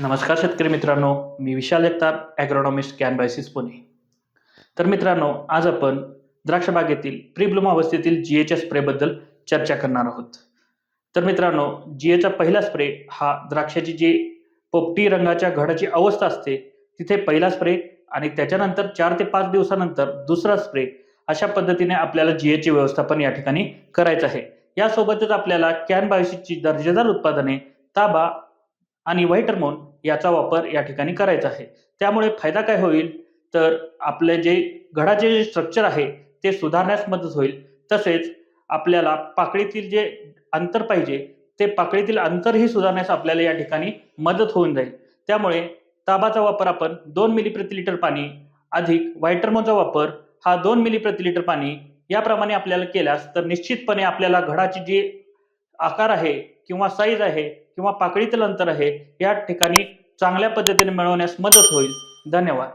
नमस्कार शेतकरी मित्रांनो मी विशाल जगताप ॲग्रोनॉमिस्ट कॅनबायसिस पुणे. तर मित्रांनो आज आपण द्राक्ष बागेतील प्रीब्लूम अवस्थेतील जी एच्या स्प्रेबद्दल चर्चा करणार आहोत. तर मित्रांनो जी एचा पहिला स्प्रे हा द्राक्षाची जी पोपटी रंगाच्या घडाची अवस्था असते तिथे पहिला स्प्रे आणि त्याच्यानंतर चार ते पाच दिवसानंतर दुसरा स्प्रे अशा पद्धतीने आपल्याला जी एचे व्यवस्थापन या ठिकाणी करायचं आहे. यासोबतच आपल्याला कॅनबायोसिसची दर्जेदार उत्पादने ताबा आणि व्हाईटरमोन याचा वापर या ठिकाणी करायचा आहे. त्यामुळे फायदा काय होईल? तर आपले जे घडाचे जे स्ट्रक्चर आहे ते सुधारण्यास मदत होईल. तसेच आपल्याला पाकळीतील जे अंतर पाहिजे ते पाकळीतील अंतरही सुधारण्यास आपल्याला या ठिकाणी मदत होऊन जाईल. त्यामुळे ताबाचा वापर आपण दोन मिली प्रति लिटर पाणी अधिक व्हायटरमोनचा वापर हा दोन मिली प्रति लिटर पाणी याप्रमाणे आपल्याला केल्यास तर निश्चितपणे आपल्याला घडाची जी आकार आहे किंवा साईज आहे किंवा पाकळीतील अंतर आहे या ठिकाणी चांगल्या पद्धतीने मिळवण्यास मदत होईल. धन्यवाद.